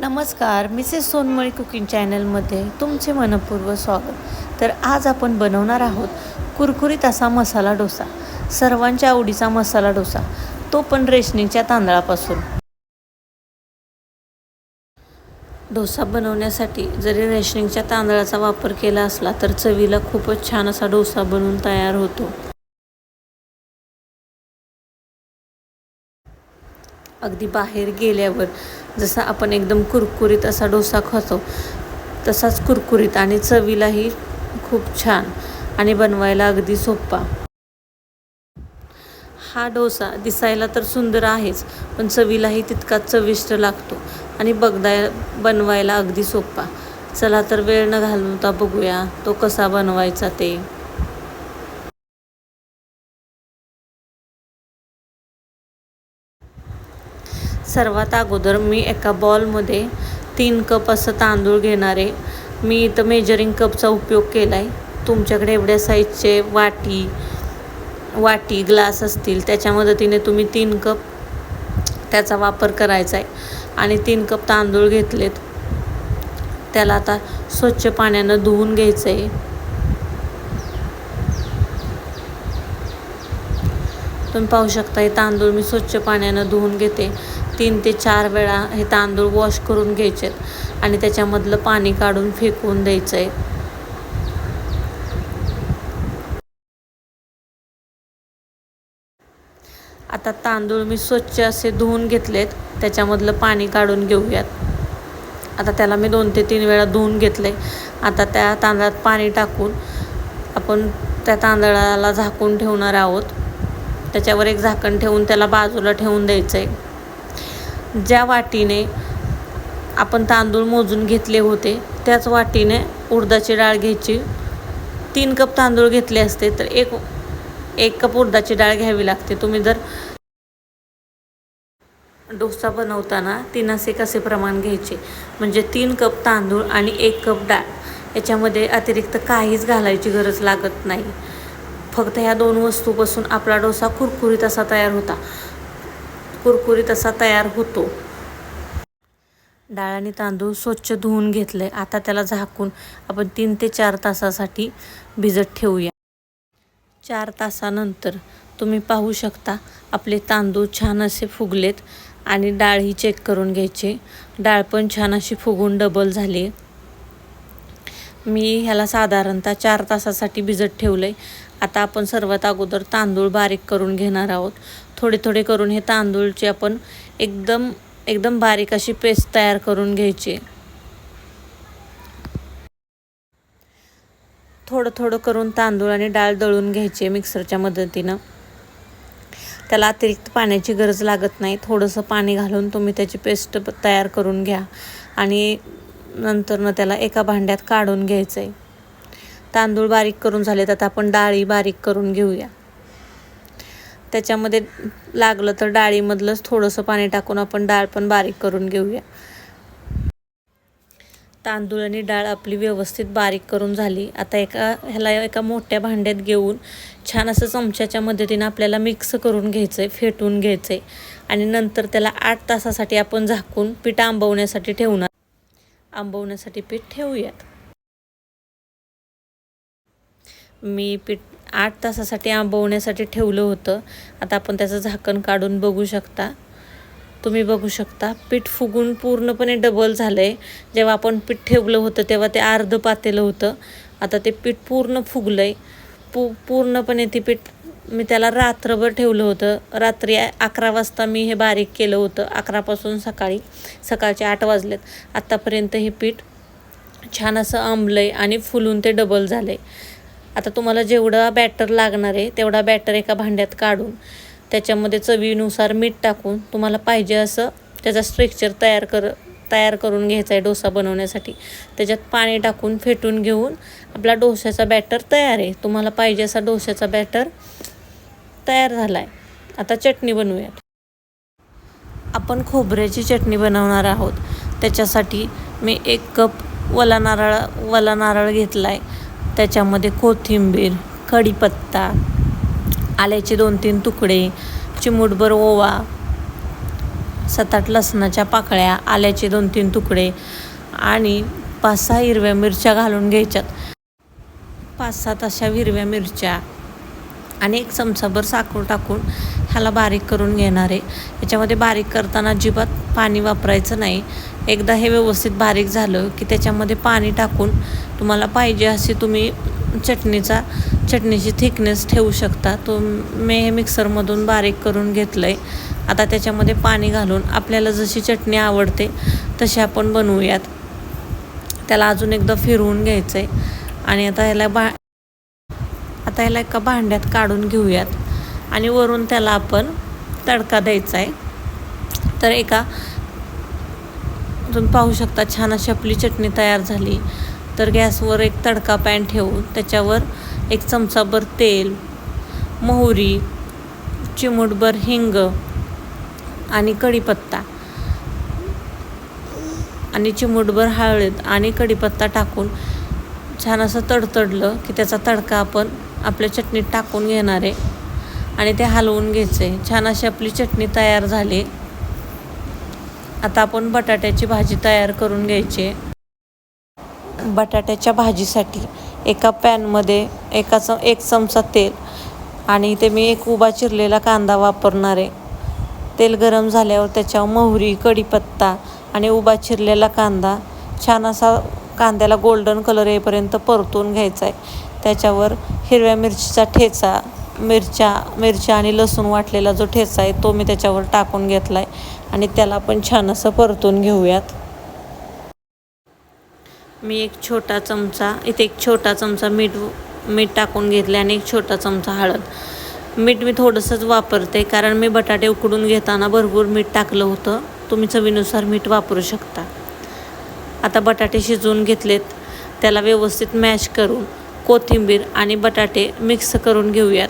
नमस्कार Mrs सोनमळी cooking चॅनलमध्ये तुमचे मनपूर्व स्वागत. तर आज आपण बनवणार आहोत कुरकुरीत असा मसाला डोसा सर्वांच्या आवडीचा मसाला डोसा. तो पण रेशनिंगच्या तांदळापासून. डोसा बनवण्यासाठी जरी रेशनिंगच्या तांदळाचा वापर केला असला तर चवीला खूपच छान असा डोसा बनवून तयार होतो. अगदी बाहेर गेल्यावर जसा आपण एकदम कुरकुरीत असा डोसा खातो तसाच कुरकुरीत आणि चवीलाही खूप छान आणि बनवायला अगदी सोपा. हा डोसा दिसायला तर सुंदर आहेच पण चवीलाही तितकाच चविष्ट लागतो आणि बघदाय बनवायला अगदी सोपा. चला तर वेळ न घालवता बघूया तो कसा बनवायचा ते. सर्वात अगोदर मी एका बॉलमध्ये तीन कप असं तांदूळ घेणारे. मी इथं मेजरिंग कपचा उपयोग केला आहे तुमच्याकडे एवढ्या साईजचे वाटी वाटी ग्लास असतील त्याच्या मदतीने तुम्ही तीन कप त्याचा वापर करायचा आहे आणि तीन कप तांदूळ घेतलेत. त्याला आता स्वच्छ पाण्यानं धुवून घ्यायचं आहे तुम्ही पाहू शकता हे तांदूळ मी स्वच्छ पाण्यानं धुवून घेते. तीन ते चार वेळा हे तांदूळ वॉश करून घ्यायचे आणि त्याच्यामधलं पाणी काढून फेकून द्यायचं आहे आता तांदूळ मी स्वच्छ असे धुवून घेतलेत त्याच्यामधलं पाणी काढून घेऊयात. आता त्याला मी दोन ते तीन वेळा धुवून घेतले आता त्या तांदळात पाणी टाकून आपण त्या तांदळाला झाकून ठेवणार आहोत. त्याच्यावर एक झाकण ठेवून त्याला बाजूला ठेवून द्यायचं आहे ज्या वाटीने आपण तांदूळ मोजून घेतले होते त्याच वाटीने उडदाची डाळ घ्यायची. तीन कप तांदूळ घेतले असते तर एक एक कप उडदाची डाळ घ्यावी लागते. तुम्ही जर डोसा बनवताना तीन असे कसे प्रमाण घ्यायचे? म्हणजे तीन कप तांदूळ आणि एक कप डाळ. याच्यामध्ये अतिरिक्त काहीच घालायची गरज लागत नाही. फक्त ह्या दोन वस्तूपासून आपला डोसा कुरकुरीत असा तयार होता. कुरकुरीत असा तयार होतो. डाळ आणि तांदूळ स्वच्छ धुवून घेतले आता त्याला झाकून आपण तीन ते चार तासासाठी भिजत ठेवूया. चार तासानंतर तुम्ही पाहू शकता आपले तांदूळ छान असे फुगलेत आणि डाळही चेक करून घ्यायचे. डाळ पण छान अशी फुगून डबल झाली मी ह्याला साधारणतः चार तासासाठी भिजत ठेवलं आहे आता आपण सर्वात अगोदर तांदूळ बारीक करून घेणार आहोत. थोडे थोडे करून हे तांदूळचे आपण एकदम एकदम बारीक अशी पेस्ट तयार करून घ्यायची. थोडं थोडं करून तांदूळ आणि डाळ दळून घ्यायची मिक्सरच्या मदतीनं. त्याला अतिरिक्त पाण्याची गरज लागत नाही. थोडंसं पाणी घालून तुम्ही त्याची पेस्ट तयार करून घ्या आणि नंतरनं त्याला एका भांड्यात काढून घ्यायचं आहे तांदूळ बारीक करून झाले तर आपण डाळी बारीक करून घेऊया. त्याच्यामध्ये लागलं तर डाळीमधलंच थोडंसं पाणी टाकून आपण डाळ पण बारीक करून घेऊया. तांदूळ आणि डाळ आपली व्यवस्थित बारीक करून झाली. आता एका ह्याला एका मोठ्या भांड्यात घेऊन छान असं चमच्याच्या मदतीनं आपल्याला मिक्स करून घ्यायचं आहे फेटून घ्यायचं आहे आणि नंतर त्याला आठ तासासाठी आपण झाकून पीठ आंबवण्यासाठी ठेवणार. आंबवण्यासाठी पीठ ठेवूयात. मी पीठ आठ तासासाठी आंबवण्यासाठी ठेवलं होतं. आता आपण त्याचं झाकण काढून बघू शकता. तुम्ही बघू शकता पीठ फुगून पूर्णपणे डबल झालं आहे जेव्हा आपण पीठ ठेवलं होतं तेव्हा ते अर्ध पातेलं होतं. आता ते पीठ पूर्ण फुगलं आहे पू पूर्णपणे ते पीठ मी त्याला रात्रभर ठेवलं होतं. रात्री अकरा वाजता मी हे बारीक केलं होतं अकरापासून सकाळी सकाळचे आठ वाजलेत. आत्तापर्यंत हे पीठ छान असं आंबलं आहे आणि फुलून ते डबल झालं आहे आता तुम्हाला जेवढा बॅटर लागणार आहे तेवढा बॅटर एका भांड्यात काढून त्याच्यामध्ये चवीनुसार मीठ टाकून तुम्हाला पाहिजे असं त्याचा स्ट्रेक्चर तयार कर तयार करून घ्यायचा आहे डोसा बनवण्यासाठी. त्याच्यात पाणी टाकून फेटून घेऊन आपला डोश्याचा बॅटर तयार आहे. तुम्हाला पाहिजे असा डोश्याचा बॅटर तयार झाला आहे आता चटणी बनवूयात. आपण खोबऱ्याची चटणी बनवणार आहोत. त्याच्यासाठी मी एक कप वला नारळ वला नारळ घेतला आहे त्याच्यामध्ये कोथिंबीर कढीपत्ता आल्याचे दोन तीन तुकडे चिमूटभर ओवा सात आठ लसणाच्या पाकळ्या आल्याचे दोन तीन तुकडे आणि पाच सहा हिरव्या मिरच्या घालून घ्यायच्यात. पाच सात अशा हिरव्या मिरच्या आणि एक चमचाभर साखर टाकून ह्याला बारीक करून घेणार आहे. याच्यामध्ये बारीक करताना अजिबात पाणी वापरायचं नाही. एकदा हे व्यवस्थित बारीक झालं की त्याच्यामध्ये पाणी टाकून तुम्हाला पाहिजे अशी तुम्ही चटणीचा चटणीची थिकनेस ठेवू शकता. तो मी हे मिक्सरमधून बारीक करून घेतलं आहे आता त्याच्यामध्ये पाणी घालून आपल्याला जशी चटणी आवडते तशी आपण बनवूयात. त्याला अजून एकदा फिरवून घ्यायचं आहे आणि आता ह्याला बा आता याला एका भांड्यात काढून घेऊयात. आणि वरून त्याला आपण तडका द्यायचा आहे तर एका तुम्ही पाहू शकता छान अशी आपली चटणी तयार झाली. तर गॅसवर एक तडका पॅन ठेवून त्याच्यावर एक चमचाभर तेल मोहरी चिमूटभर हिंग आणि कढीपत्ता. आणि चिमूटभर हळद आणि कढीपत्ता टाकून छान असं तडतडलं की त्याचा तडका आपण आपल्या चटणीत टाकून घेणार आहे. आणि ते हलवून घ्यायचं आहे छान अशी आपली चटणी तयार झाली. आता आपण बटाट्याची भाजी तयार करून घ्यायची आहे. बटाट्याच्या भाजीसाठी एका पॅनमध्ये एका च एक चमचा तेल आणि ते मी एक उभा चिरलेला कांदा वापरणार आहे. तेल गरम झाल्यावर त्याच्यावर मोहरी कढीपत्ता आणि उभा चिरलेला कांदा छान असा कांद्याला गोल्डन कलर येईपर्यंत परतून घ्यायचा आहे. त्याच्यावर हिरव्या मिरचीचा ठेचा मिरच्या मिरच्या आणि लसूण वाटलेला जो ठेचा आहे तो मी त्याच्यावर टाकून घेतला आहे आणि त्याला पण छान असं परतून घेऊयात. मी एक छोटा चमचा इथे एक छोटा चमचा मीठ मीठ टाकून घेतले आणि एक छोटा चमचा हळद. मीठ मी थोडंसंच वापरते कारण मी बटाटे उकडून घेताना भरपूर मीठ टाकलं होतं. तुम्ही चवीनुसार मीठ वापरू शकता. आता बटाटे शिजवून घेतलेत. त्याला व्यवस्थित मॅश करून कोथिंबीर आणि बटाटे मिक्स करून घेऊयात.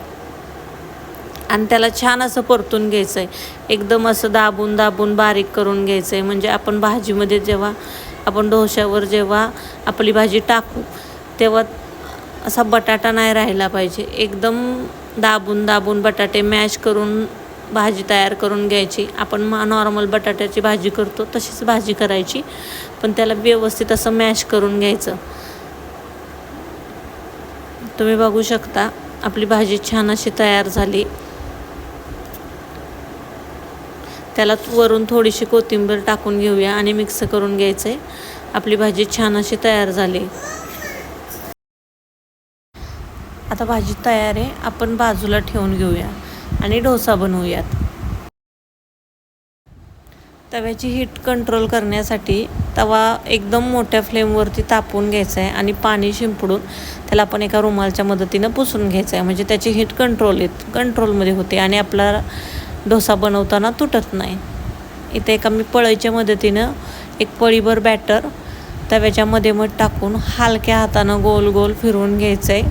आणि त्याला छान असं परतून घ्यायचं आहे एकदम असं दाबून दाबून बारीक करून घ्यायचं आहे म्हणजे आपण भाजीमध्ये जेव्हा आपण डोश्यावर जेव्हा आपली भाजी टाकू तेव्हा असा बटाटा नाही राहिला पाहिजे. एकदम दाबून दाबून बटाटे मॅश करून भाजी तयार करून घ्यायची. आपण मा नॉर्मल बटाट्याची भाजी करतो तशीच भाजी करायची. पण त्याला व्यवस्थित असं मॅश करून घ्यायचं. तुम्ही बघू शकता आपली भाजी छान अशी तयार झाली. त्याला वरून थोडीशी कोथिंबीर टाकून घेऊया आणि मिक्स करून घ्यायचं आहे आपली भाजी छान अशी तयार झाली. आता भाजी तयार आहे आपण बाजूला ठेवून घेऊया आणि डोसा बनवूयात. तव्याची हीट कंट्रोल करण्यासाठी तवा एकदम मोठ्या फ्लेमवरती तापवून घ्यायचा आहे आणि पाणी शिंपडून त्याला आपण एका रुमालच्या मदतीनं पुसून घ्यायचं आहे म्हणजे त्याची हीट कंट्रोल येत कंट्रोलमध्ये होते आणि आपला डोसा बनवताना तुटत नाही. इथे एका मी पळीच्या मदतीनं एक पळीभर बॅटर तव्याच्या मध्ये मध टाकून हलक्या हातानं गोल गोल फिरवून घ्यायचं आहे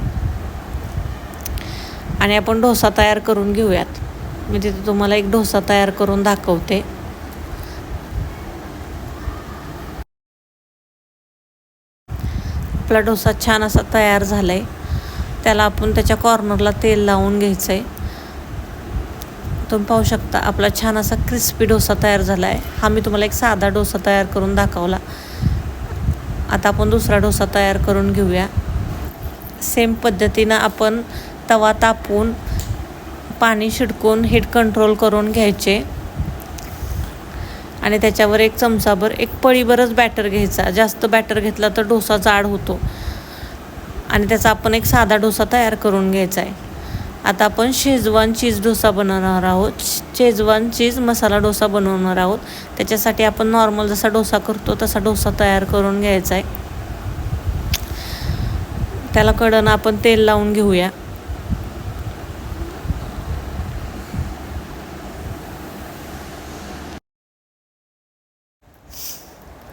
आणि आपण डोसा तयार करून घेऊयात. मी तिथे तुम्हाला एक डोसा तयार करून दाखवते. आपला डोसा छान असा तयार झाला आहे त्याला आपण त्याच्या कॉर्नरला तेल लावून घ्यायचं आहे तुम्ही पाहू शकता आपला छान असा क्रिस्पी डोसा तयार झाला आहे हा मी तुम्हाला एक साधा डोसा तयार करून दाखवला. आता आपण दुसरा डोसा तयार करून घेऊया. सेम पद्धतीनं आपण तवा तापवून पाणी शिडकून हीट कंट्रोल करून घ्यायचे. आणि त्याच्यावर एक चमचाभर एक पळीभरच बॅटर घ्यायचा. जास्त बॅटर घेतला तर डोसा जाड होतो. आणि त्याचा आपण एक साधा डोसा तयार करून घ्यायचा आहे. आता आपण शेजवान चीज डोसा बनवणार आहोत. शेजवान चीज मसाला डोसा बनवणार आहोत. त्याच्यासाठी आपण नॉर्मल जसा डोसा करतो तसा डोसा तयार करून घ्यायचा आहे. त्याला कडण आपण तेल लावून घेऊया.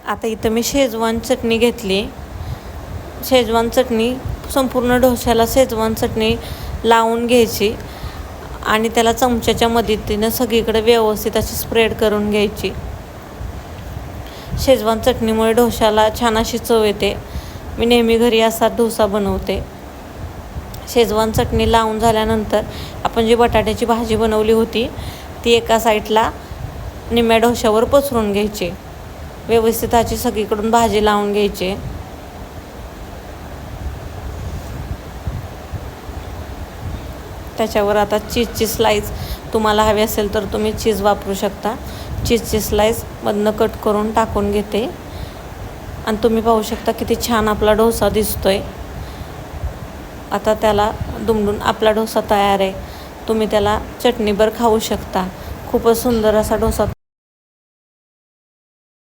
आता इथं मी शेजवान चटणी घेतली. शेजवान चटणी संपूर्ण डोश्याला शेजवान चटणी लावून घ्यायची आणि त्याला चमच्याच्या मदतीनं सगळीकडे व्यवस्थित अशी स्प्रेड करून घ्यायची. शेजवान चटणीमुळे डोश्याला छान अशी चव येते. मी नेहमी घरी असा डोसा बनवते. शेजवान चटणी लावून झाल्यानंतर आपण जी बटाट्याची भाजी बनवली होती ती एका साईडला निम्या डोश्यावर पसरून घ्यायची. व्यवस्थित ह्याची सगळीकडून भाजी लावून घ्यायची. त्याच्यावर आता चीजची स्लाईस तुम्हाला हवी असेल तर तुम्ही चीज वापरू शकता. चीजची स्लाईस मधनं कट करून टाकून घेते. आणि तुम्ही पाहू शकता किती छान आपला डोसा दिसतोय. आता त्याला दुमडून आपला डोसा तयार आहे. तुम्ही त्याला चटणीभर खाऊ शकता. खूपच सुंदर असा डोसा